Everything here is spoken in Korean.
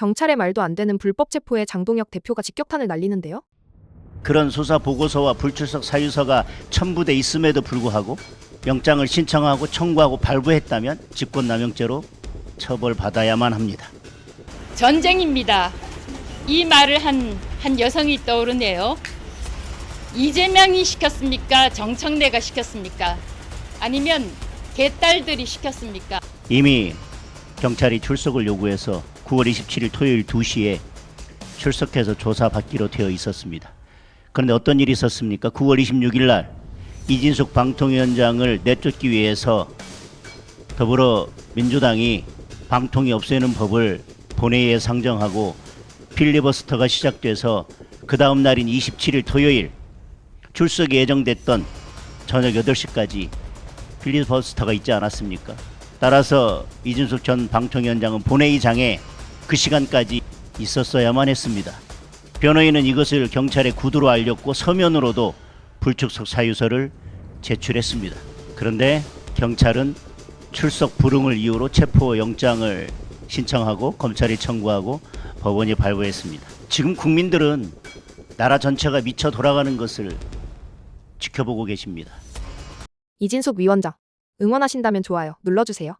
경찰의 말도 안 되는 불법 체포에 장동혁 대표가 직격탄을 날리는데요. 그런 수사 보고서와 불출석 사유서가 첨부돼 있음에도 불구하고 영장을 신청하고 청구하고 발부했다면 직권남용죄로 처벌받아야만 합니다. 전쟁입니다. 이 말을 한, 한 여성이 떠오르네요. 이재명이 시켰습니까? 정청래가 시켰습니까? 아니면 개딸들이 시켰습니까? 이미 경찰이 출석을 요구해서 9월 27일 토요일 2시에 출석해서 조사받기로 되어 있었습니다. 그런데 어떤 일이 있었습니까? 9월 26일 날 이진숙 방통위원장을 내쫓기 위해서 더불어민주당이 방통위 없애는 법을 본회의에 상정하고 필리버스터가 시작돼서 그 다음 날인 27일 토요일 출석이 예정됐던 저녁 8시까지 필리버스터가 있지 않았습니까? 따라서 이준석 전 방통위원장은 본회의장에 그 시간까지 있었어야만 했습니다. 변호인은 이것을 경찰에 구두로 알렸고 서면으로도 불출석 사유서를 제출했습니다. 그런데 경찰은 출석 불응을 이유로 체포 영장을 신청하고 검찰이 청구하고 법원이 발부했습니다. 지금 국민들은 나라 전체가 미쳐 돌아가는 것을 지켜보고 계십니다. 이진숙 위원장. 응원하신다면 좋아요 눌러주세요.